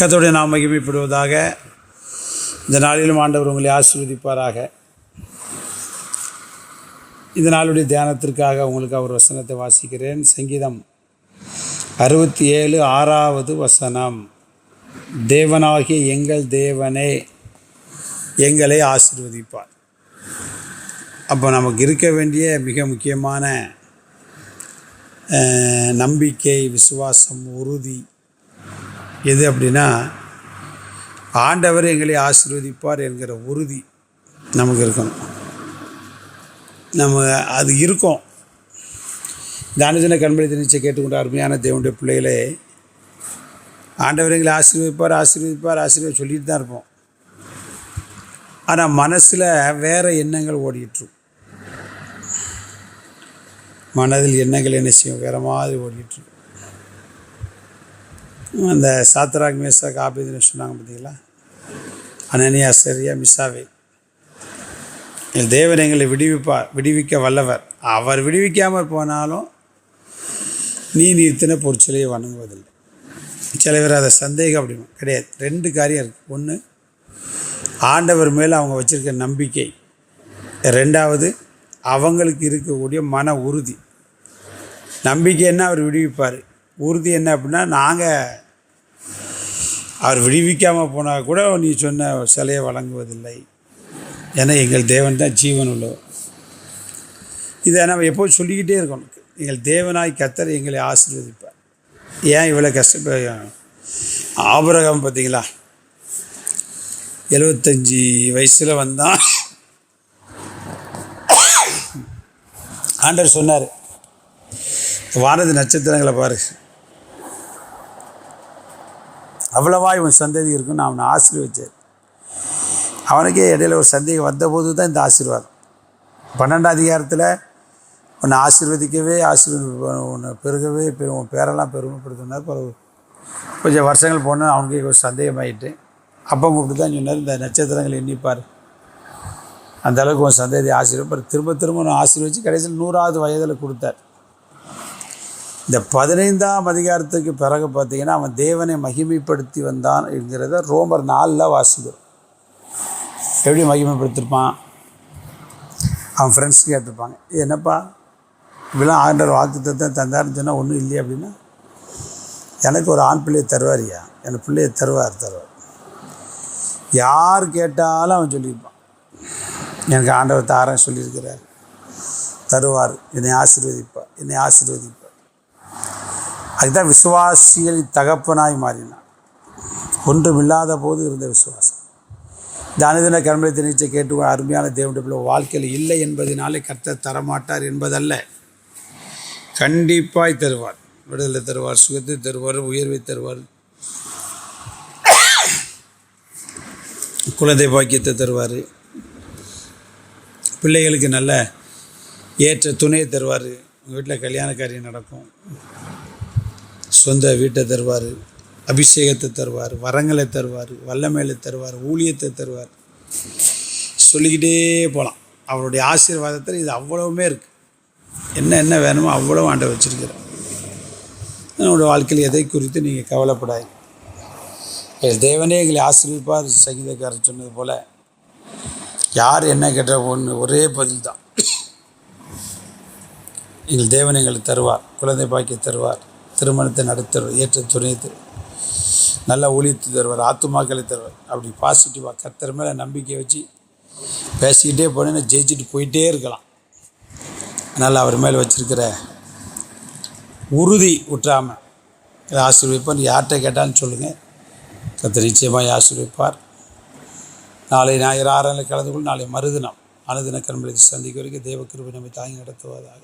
கத்தோடைய நாம் மகிமைப்படுவதாக இந்த நாளிலும் ஆண்டவர் உங்களை ஆசீர்வதிப்பாராக. இந்த நாளுடைய தியானத்திற்காக உங்களுக்கு அவர் வசனத்தை வாசிக்கிறேன். சங்கீதம் அறுபத்தி ஏழு ஆறாவது வசனம். தேவனாகிய எங்கள் தேவனே எங்களை ஆசீர்வதிப்பார். அப்போ நமக்கு இருக்க வேண்டிய மிக முக்கியமான நம்பிக்கை விசுவாசம் உறுதி எது அப்படின்னா ஆண்டவர் எங்களை ஆசீர்வதிப்பார் என்கிற உறுதி நமக்கு இருக்கணும். நம்ம அது இருக்கும். தானஜன கண்படி நிச்சயம் கேட்டுக்கொண்ட அருமையான தேவனுடைய பிள்ளைகளே ஆண்டவர் எங்களை ஆசீர்வதிப்பார் ஆசீர்வதிப்பார் ஆசீர்வதி சொல்லிட்டு தான் இருப்போம். ஆனால் மனசில் வேறு எண்ணங்கள் ஓடிட்டுரும் மனதில் எண்ணங்கள் என்ன செய்யும்? வேறு மாதிரி ஓடிட்டுரும் அந்த சாத்ராக் மேசா காபிதுன்னு சொன்னாங்க பார்த்தீங்களா? அனனியா சரியா மிஸ்ஸாவே தேவன் எங்களை விடுவிப்பார் விடுவிக்க வல்லவர். அவர் விடுவிக்காமல் போனாலும் நீ நிறுத்தின பொருட்சிலையை வணங்குவதில்லை. சில பேர் அதை சந்தேகம் அப்படி கிடையாது. ரெண்டு காரியம் இருக்குது ஒன்று ஆண்டவர் மேலே அவங்க வச்சுருக்க நம்பிக்கை. ரெண்டாவது அவங்களுக்கு இருக்கக்கூடிய மன உறுதி. நம்பிக்கைன்னா அவர் விடுவிப்பார். உறுதி என்ன அப்படின்னா நாங்கள் அவர் விடுவிக்காமல் போனால் கூட நீ சொன்ன சிலையை வழங்குவதில்லை. ஏன்னா எங்கள் தேவன் தான் ஜீவன் உள்ளவர். இதை நம்ம எப்போது சொல்லிக்கிட்டே இருக்கணும். எங்கள் தேவனாய் கத்தர் எங்களை ஆசீர்வதிப்பார். ஏன் இவ்வளோ கஷ்டப்ப ஆபரகம் பார்த்தீங்களா? எழுபத்தஞ்சி வயசில் வந்தான். ஆண்டர் சொன்னார் வானது நட்சத்திரங்களை பாரு. அவ்வளவா இவன் சந்ததி இருக்குன்னு அவனை ஆசீர்வச்சார் அவனுக்கே இடையில ஒரு சந்தேகம் வந்தபோது தான் இந்த ஆசீர்வாதம். பன்னெண்டாம் அதிகாரத்தில் உன்னை ஆசீர்வதிக்கவே ஆசீர்வதி உன்னை பெருகவே பெரு உன் பேரெல்லாம் பெருமைப்படுத்தினார் பிறகு கொஞ்சம் வருஷங்கள் போனால் அவனுக்கு ஒரு சந்தேகமாயிட்டு அப்போ கூப்பிட்டு தான் சொன்னார் இந்த நட்சத்திரங்களை எண்ணிப்பார் அந்த அளவுக்கு உன் சந்ததி ஆசீர்வாதம் திரும்ப திரும்ப நான் ஆசீர்வச்சு கடைசியில் நூறாவது வயதில் கொடுத்தார். இந்த பதினைந்தாம் அதிகாரத்துக்கு பிறகு பார்த்தீங்கன்னா அவன் தேவனை மகிமைப்படுத்தி வந்தான் என்கிறத ரோமர் நாலில் வாசிக்கிறோம். எப்படி மகிமைப்படுத்திருப்பான்? அவன் ஃப்ரெண்ட்ஸ் கேட்டிருப்பாங்க என்னப்பா? இப்படிலாம் ஆண்டவர் வாக்கு தத்தம் தந்தாருன்னு சொன்னால் ஒன்றும் இல்லையே அப்படின்னா எனக்கு ஒரு ஆண் பிள்ளையை தருவாரியா எனக்கு பிள்ளையை தருவார் தருவார். யார் கேட்டாலும் அவன் சொல்லியிருப்பான் எனக்கு ஆண்டவர் தாரன் சொல்லியிருக்கிறார். தருவார் என்னை ஆசீர்வதிப்பார் என்னை ஆசீர்வதிப்பார் அதுதான் விசுவாசிகள் தகப்பனாய் மாறினான் ஒன்றுமில்லாத போது இருந்த விசுவாசம். இந்த அனுதின கர்மத்தை கேட்டு அருமையான தேவனுடைய பிள்ளை வாழ்க்கையில் இல்லை என்பதனாலே கர்த்தர் தரமாட்டார் என்பதல்ல. கண்டிப்பாய் தருவார். விடுதலை தருவார் சுகத்தை தருவார் உயர்வை தருவார். குழந்தை பாக்கியத்தை தருவார். பிள்ளைகளுக்கு நல்ல ஏற்ற துணையை தருவார். உங்கள் வீட்டில் கல்யாண காரியம் நடக்கும். சொந்த வீட்டை தருவார் அபிஷேகத்தை தருவார் வரங்களை தருவார் வல்லமையில தருவார் ஊழியத்தை தருவார். சொல்லிக்கிட்டே போகலாம் அவருடைய ஆசீர்வாதத்தில் இது அவ்வளவுமே இருக்குது என்ன என்ன வேணுமோ அவ்வளோ ஆண்டை வச்சிருக்கிறார். நம்முடைய வாழ்க்கையில் எதை குறித்து நீங்கள் கவலைப்படாது எங்கள் தேவனே எங்களை ஆசீர்விப்பார். சங்கீதக்காரர் சொன்னது போல் யார் என்ன கேட்ட ஒன்று ஒரே பதில் தான் எங்கள் தேவன் எங்களுக்கு தருவார். குழந்தை பாக்கி தருவார். திருமணத்தை நடத்துவர் ஏற்ற துணை நல்லா ஒழித்து தருவார் ஆத்துமாக்களை தருவார். அப்படி பாசிட்டிவாக கத்தர் மேலே நம்பிக்கை வச்சு பேசிக்கிட்டே போனேன்னா ஜெயிச்சுட்டு போயிட்டே இருக்கலாம். அதனால் அவர் மேலே வச்சிருக்கிற உறுதி விட்டாமல் இதை ஆசீர்விப்பார் யார்கிட்ட கேட்டான்னு சொல்லுங்கள் கத்தர் நிச்சயமாக ஆசீர்விப்பார் நாளை ஞாயிறு ஆறாம் கலந்து கொண்டு நாளை மறுதினம் அனுதின கண்மலை சந்திக்க வரைக்கும் தேவ கிருபை நம்மை தாங்கி நடத்துவதாக.